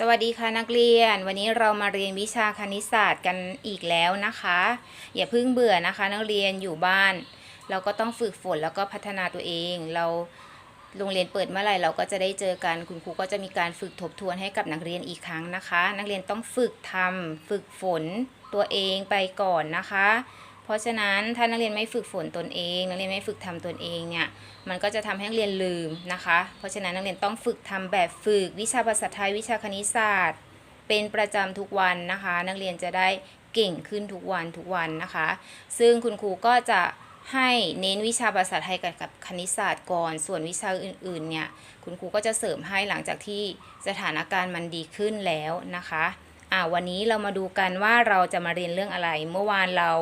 สวัสดีค่ะนักเรียน วันนี้เรามาเรียนวิชาคณิตศาสตร์กันอีกแล้วนะคะ อย่าเพิ่งเบื่อนะคะ นักเรียนอยู่บ้าน เราก็ต้องฝึกฝนแล้วก็พัฒนาตัวเอง เราโรงเรียนเปิดเมื่อไหร่เราก็จะได้เจอกันคุณครูก็จะมีการฝึกทบทวนให้กับนักเรียนอีกครั้งนะคะ นักเรียนต้องฝึกทำฝึกฝนตัวเองไปก่อนนะคะ เพราะฉะนั้นถ้านักเรียนไม่ฝึกฝนตนเอง นักเรียนไม่ฝึกทำตนเองเนี่ยมันก็จะทำให้นักเรียนลืมนะคะ เพราะฉะนั้นนักเรียนต้องฝึกทำแบบฝึกวิชาภาษาไทยวิชาคณิตศาสตร์ เป็นประจำทุกวันนะคะ นักเรียนจะได้เก่งขึ้นทุกวันทุกวันนะคะ ซึ่งคุณครูก็จะให้เน้นวิชาภาษาไทยกับกับคณิตศาสตร์ก่อน ส่วนวิชาอื่นๆเนี่ยคุณครูก็จะเสริมให้หลังจากที่สถานการณ์มันดีขึ้นแล้วนะคะ อ่าวันนี้เรามาดูกันว่าเราจะมาเรียนเรื่องอะไร เมื่อวานเรา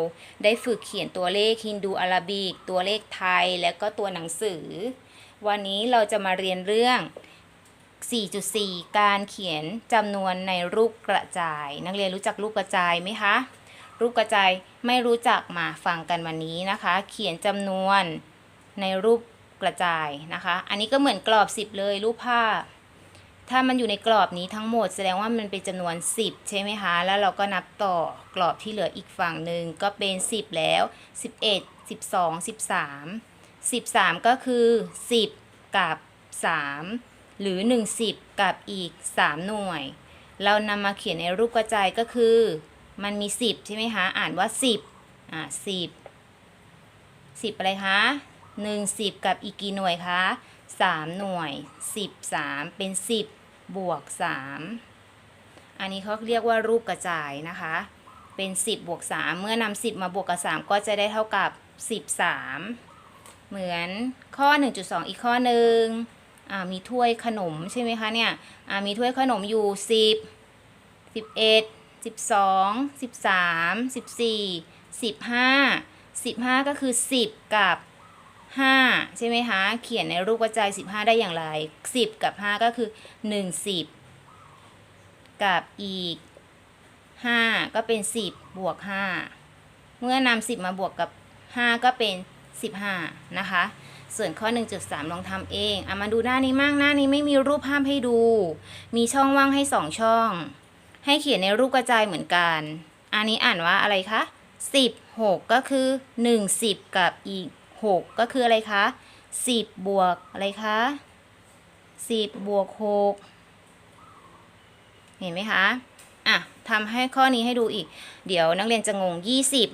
ได้ฝึกเขียนตัวเลขฮินดูอาราบิก ตัวเลขไทย และก็ตัวหนังสือ วันนี้เราจะมาเรียนเรื่อง 4.4 การเขียนจำนวนในรูปกระจาย นักเรียนรู้จักรูปกระจายไหมคะ รูปกระจายไม่รู้จักมาฟังกันวันนี้นะคะ เขียนจำนวนในรูปกระจายนะคะ อันนี้ก็เหมือนกรอบ 10 เลยรูปภาพ ถ้ามันอยู่ในกรอบนี้ทั้งหมดแสดงว่ามันเป็นจำนวน 10 ใช่ไหมคะ แล้วเราก็นับต่อกรอบที่เหลืออีกฝั่งหนึ่งก็เป็น 10 แล้ว 11 12 13 13 ก็คือ 10 กับ 3 หรือ 1 10 กับอีก 3 หน่วย เรานำมาเขียนในรูปกระจายก็คือ มันมี 10 ใช่ไหมคะ อ่านว่า 10 อ่า 10 10 อะไรคะ 1 10 กับอีกกี่หน่วยคะ 3 หน่วย 13 เป็น 10 บวก 3 อันนี้เขาเรียกว่ารูปกระจายนะคะ เป็น 10 บวก 3 เมื่อนำ10 มาบวกกับ 3 ก็จะได้เท่ากับ 13 เหมือนข้อ 1.2 อีกข้อหนึ่งมีถ้วยขนมใช่ไหมคะเนี่ยมีถ้วยขนมอยู่ 10 11 12 13 14 15 15 ก็คือ 10 กับ 5 ใช่ไหมคะ เขียนในรูปกระจาย15 ได้อย่างไร 10 กับ 5 ก็คือ 1 10 กับอีก 5 ก็เป็น 10 บวก 5 เมื่อนำ10 มาบวกกับ 5 ก็เป็น 15 นะคะ ส่วนข้อ 1.3 ลองทำเองเอะมาดูหน้านี้มั่งหน้านี้ไม่มีรูปภาพให้ดู มีช่องว่างให้ 2 ช่อง ให้เขียนในรูปกระจายเหมือนกัน อันนี้อ่านว่าอะไรคะ 16 ก็คือ 1 10 กับอีก 6 ก็คืออะไรคะ 10 บวกอะไรคะ 10 บวก 6 เห็นไหมคะอะทำให้ข้อนี้ให้ดูอีก เดี๋ยวนักเรียนจะงง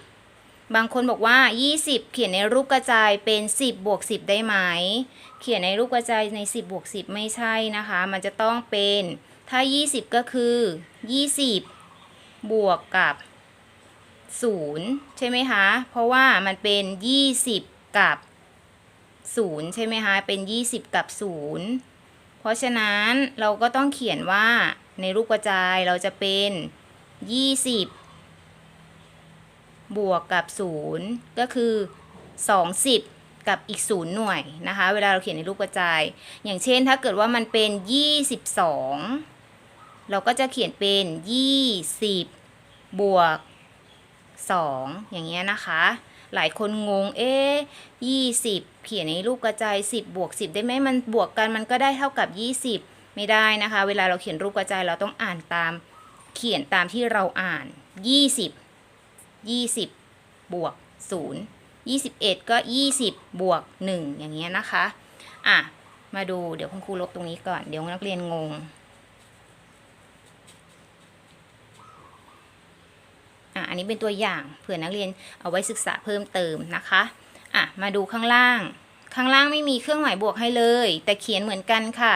20 บางคนบอกว่า 20 เขียนในรูปกระจายเป็น 10 บวก 10 ได้ไหม เขียนในรูปกระจายใน 10 บวก 10 ไม่ใช่นะคะ มันจะต้องเป็นถ้า 20 ก็คือ 20 บวกกับ 0 ใช่ไหมคะ เพราะว่ามันเป็น 20 กับ0ใช่ไหมคะเป็น 20 กับ0เพราะฉะนั้นเราก็ต้องเขียนว่าในรูปกระจายเราจะเป็น 20 บวกกับ0ก็คือ 20 กับอีก0หน่วยนะคะ เวลาเราเขียนในรูปกระจาย อย่างเช่นถ้าเกิดว่ามันเป็น 22 เราก็จะเขียนเป็น 20 บวก 2 อย่างเงี้ยนะคะ หลายคนงง เอ๊ะ20เขียนในรูปกระจาย 10 บวก 10 ได้ไหมมันบวกกันมันก็ได้เท่ากับ 20 ไม่ได้นะคะ เวลาเราเขียนรูปกระจายเราต้องอ่านตาม เขียนตามที่เราอ่าน 20 20 บวก 0 21 ก็ 20 บวก 1 อย่างเงี้ยนะคะ อะ มาดูเดี๋ยวคุณครูลบตรงนี้ก่อน เดี๋ยวนักเรียนงง อันนี้เป็นตัวอย่างเผื่อนักเรียนเอาไว้ศึกษาเพิ่มเติมนะคะอะมาดูข้างล่าง ข้างล่างไม่มีเครื่องหมายบวกให้เลย แต่เขียนเหมือนกันค่ะ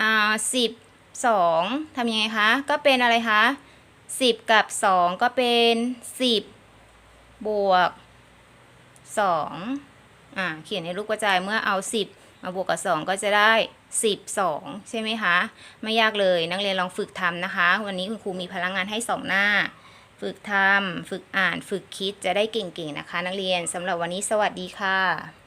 อ่าสิบสองทำยังไงคะ ก็เป็นอะไรคะสิบกับสองก็เป็นสิบบวกสองอ่าเขียนในรูปกระจายเมื่อเอาสิบมาบวกกับสองก็จะได้สิบสองใช่ไหมคะ ไม่ยากเลยนักเรียนลองฝึกทำนะคะ วันนี้คุณครูมีพลังงานให้สองหน้า ฝึกทำฝึกอ่าน ฝึกคิดจะได้เก่งๆนะคะ นักเรียนสำหรับวันนี้สวัสดีค่ะ